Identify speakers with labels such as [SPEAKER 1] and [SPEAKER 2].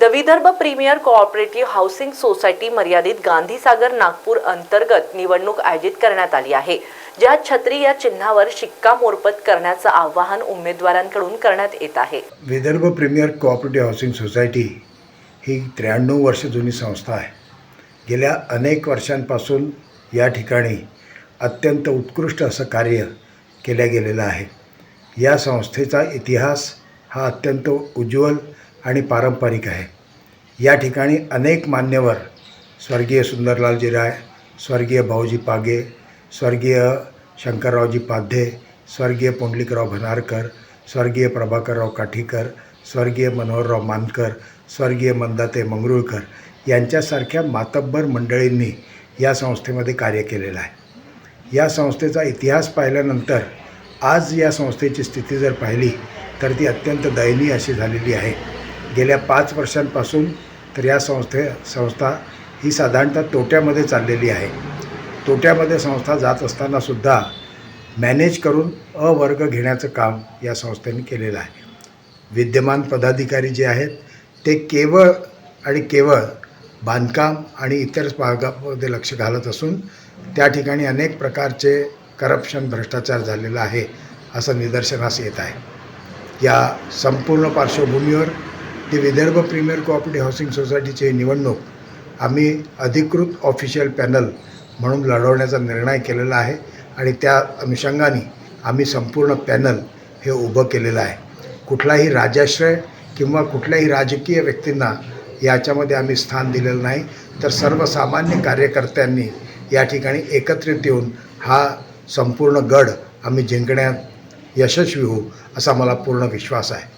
[SPEAKER 1] The Vidarbha premier cooperative housing society मर्यादित गांधीसागर नागपूर अंतर्गत निवडणूक आयोजित करण्यात आली आहे ज्यात छत्री या चिन्हावर शिक्कामोर्फत करण्याचं आवाहन उमेदवारांकडून करण्यात येत आहे.
[SPEAKER 2] Vidarbha premier cooperative housing society ही त्र्याण्णव वर्ष जुनी संस्था आहे. गेल्या अनेक वर्षांपासून या ठिकाणी अत्यंत उत्कृष्ट असं कार्य केलं गेलेलं आहे. या संस्थेचा इतिहास हा अत्यंत उज्ज्वल आणि पारंपरिक आहे. या ठिकाणी अनेक मान्यवर स्वर्गीय सुंदरलालजी राय स्वर्गीय भाऊजी पागे स्वर्गीय शंकररावजी पाध्ये स्वर्गीय पुंडलिकराव भनारकर स्वर्गीय प्रभाकरराव काठीकर स्वर्गीय मनोहरराव मानकर स्वर्गीय मंदाते मंगरुळकर यांच्यासारख्या मातब्बर मंडळींनी या संस्थेमध्ये कार्य केलेलं आहे. या संस्थेचा इतिहास पाहिल्यानंतर आज या संस्थेची स्थिती जर पाहिली तर ती अत्यंत दयनीय अशी झालेली आहे. गेल्या पाच वर्षांपासून तर या संस्थे संस्था ही साधारणतः तोट्यामध्ये चाललेली आहे. तोट्यामध्ये संस्था जात असतानासुद्धा मॅनेज करून अवर्ग घेण्याचं काम या संस्थेने केलेलं आहे. विद्यमान पदाधिकारी जे आहेत ते केवळ आणि केवळ बांधकाम आणि इतर भागामध्ये लक्ष घालत असून त्या ठिकाणी अनेक प्रकारचे करप्शन भ्रष्टाचार झालेला आहे असं निदर्शनास येत आहे. या संपूर्ण पार्श्वभूमीवर ती विदर्भ प्रीमियर कोऑपरेटिव्ह हाऊसिंग सोसायटीची निवडणूक आम्ही अधिकृत ऑफिशियल पॅनल म्हणून लढवण्याचा निर्णय केलेला आहे आणि त्या अनुषंगाने आम्ही संपूर्ण पॅनल हे उभं केलेलं आहे. कुठलाही राजाश्रय किंवा कुठल्याही राजकीय व्यक्तींना याच्यामध्ये आम्ही स्थान दिलेलं नाही. तर सर्वसामान्य कार्यकर्त्यांनी या ठिकाणी एकत्रित येऊन हा संपूर्ण गड आम्ही जिंकण्यात यशस्वी होऊ असा मला पूर्ण विश्वास आहे.